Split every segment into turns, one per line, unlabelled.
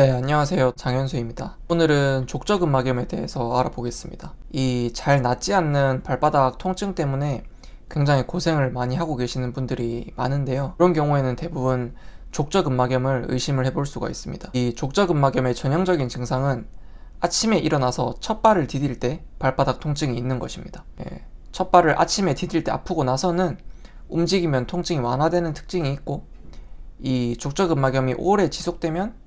네, 안녕하세요. 장현수입니다. 오늘은 족저근막염에 대해서 알아보겠습니다. 이 잘 낫지 않는 발바닥 통증 때문에 굉장히 고생을 많이 하고 계시는 분들이 많은데요. 그런 경우에는 대부분 족저근막염을 의심을 해볼 수가 있습니다. 이 족저근막염의 전형적인 증상은 아침에 일어나서 첫 발을 디딜 때 발바닥 통증이 있는 것입니다. 예, 첫 발을 아침에 디딜 때 아프고 나서는 움직이면 통증이 완화되는 특징이 있고 이 족저근막염이 오래 지속되면 예,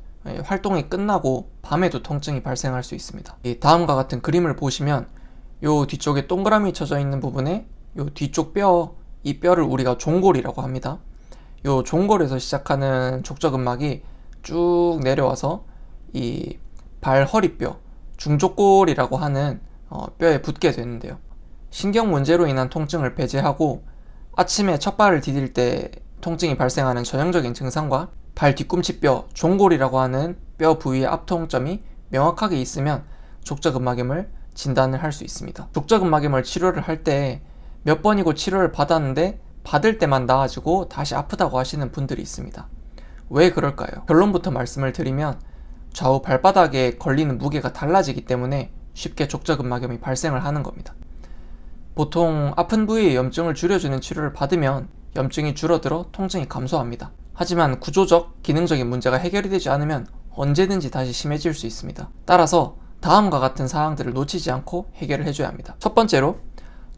활동이 끝나고 밤에도 통증이 발생할 수 있습니다. 이 다음과 같은 그림을 보시면 요 뒤쪽에 동그라미 쳐져 있는 부분에 요 뒤쪽 뼈, 이 뼈를 우리가 종골이라고 합니다. 요 종골에서 시작하는 족저근막이 쭉 내려와서 이 발 허리뼈, 중족골이라고 하는 어, 뼈에 붙게 되는데요. 신경 문제로 인한 통증을 배제하고 아침에 첫 발을 디딜 때 통증이 발생하는 전형적인 증상과 발 뒤꿈치뼈, 종골이라고 하는 뼈 부위의 압통점이 명확하게 있으면 족저근막염을 진단을 할 수 있습니다. 족저근막염을 치료를 할 때 몇 번이고 치료를 받았는데 받을 때만 나아지고 다시 아프다고 하시는 분들이 있습니다. 왜 그럴까요? 결론부터 말씀을 드리면 좌우 발바닥에 걸리는 무게가 달라지기 때문에 쉽게 족저근막염이 발생을 하는 겁니다. 보통 아픈 부위의 염증을 줄여주는 치료를 받으면 염증이 줄어들어 통증이 감소합니다. 하지만 구조적, 기능적인 문제가 해결이 되지 않으면 언제든지 다시 심해질 수 있습니다. 따라서 다음과 같은 사항들을 놓치지 않고 해결을 해줘야 합니다. 첫 번째로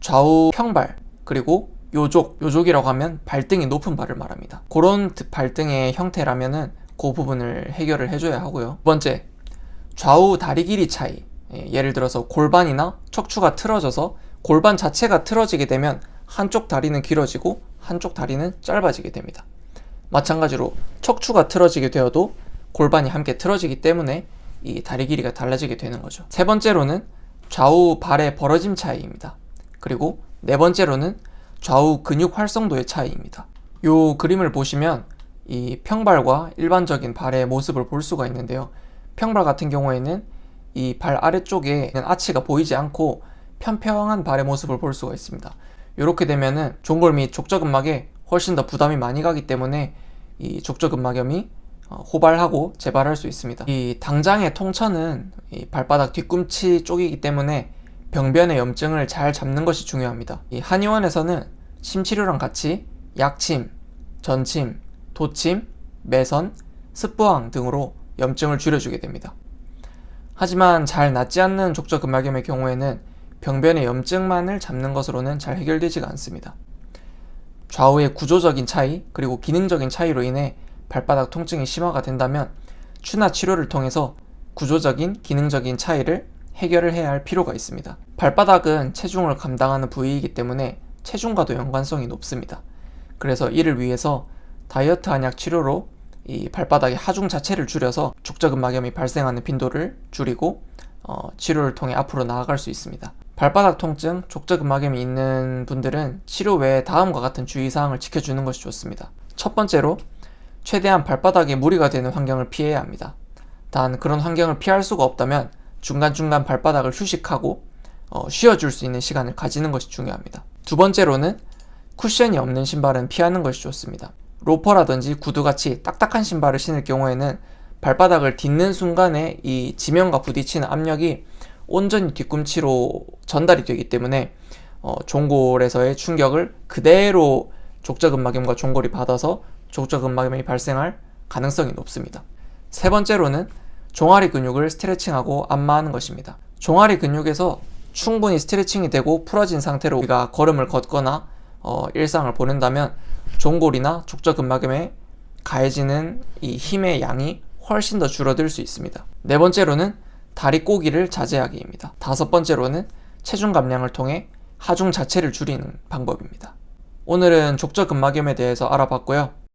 좌우 평발, 그리고 요족, 요족이라고 하면 발등이 높은 발을 말합니다. 그런 발등의 형태라면은 그 부분을 해결을 해줘야 하고요. 두 번째, 좌우 다리 길이 차이. 예, 예를 들어서 골반이나 척추가 틀어져서 골반 자체가 틀어지게 되면 한쪽 다리는 길어지고 한쪽 다리는 짧아지게 됩니다. 마찬가지로 척추가 틀어지게 되어도 골반이 함께 틀어지기 때문에 이 다리 길이가 달라지게 되는 거죠. 세 번째로는 좌우 발의 벌어짐 차이입니다. 그리고 네 번째로는 좌우 근육 활성도의 차이입니다. 이 그림을 보시면 이 평발과 일반적인 발의 모습을 볼 수가 있는데요. 평발 같은 경우에는 이 발 아래쪽에 아치가 보이지 않고 평평한 발의 모습을 볼 수가 있습니다. 이렇게 되면은 종골 및 족저근막에 훨씬 더 부담이 많이 가기 때문에 이 족저근막염이 어, 호발하고 재발할 수 있습니다. 이 당장의 통천은 이 발바닥 뒤꿈치 쪽이기 때문에 병변의 염증을 잘 잡는 것이 중요합니다. 이 한의원에서는 침치료랑 같이 약침, 전침, 도침, 매선, 습부항 등으로 염증을 줄여주게 됩니다. 하지만 잘 낫지 않는 족저근막염의 경우에는 병변의 염증만을 잡는 것으로는 잘 해결되지가 않습니다. 좌우의 구조적인 차이 그리고 기능적인 차이로 인해 발바닥 통증이 심화가 된다면 추나 치료를 통해서 구조적인 기능적인 차이를 해결을 해야 할 필요가 있습니다. 발바닥은 체중을 감당하는 부위이기 때문에 체중과도 연관성이 높습니다. 그래서 이를 위해서 다이어트 한약 치료로 이 발바닥의 하중 자체를 줄여서 족저근막염이 발생하는 빈도를 줄이고 어, 치료를 통해 앞으로 나아갈 수 있습니다. 발바닥 통증, 족저근막염이 있는 분들은 치료 외에 다음과 같은 주의사항을 지켜주는 것이 좋습니다. 첫 번째로 최대한 발바닥에 무리가 되는 환경을 피해야 합니다. 단 그런 환경을 피할 수가 없다면 중간중간 발바닥을 휴식하고 어, 쉬어줄 수 있는 시간을 가지는 것이 중요합니다. 두 번째로는 쿠션이 없는 신발은 피하는 것이 좋습니다. 로퍼라든지 구두같이 딱딱한 신발을 신을 경우에는 발바닥을 딛는 순간에 이 지면과 부딪히는 압력이 온전히 뒤꿈치로 전달이 되기 때문에 어, 종골에서의 충격을 그대로 족저근막염과 종골이 받아서 족저근막염이 발생할 가능성이 높습니다. 세 번째로는 종아리 근육을 스트레칭하고 안마하는 것입니다. 종아리 근육에서 충분히 스트레칭이 되고 풀어진 상태로 우리가 걸음을 걷거나 어, 일상을 보낸다면 종골이나 족저근막염에 가해지는 이 힘의 양이 훨씬 더 줄어들 수 있습니다. 네 번째로는 다리 꼬기를 자제하기입니다. 다섯 번째로는 체중 감량을 통해 하중 자체를 줄이는 방법입니다. 오늘은 족저근막염에 대해서 알아봤고요.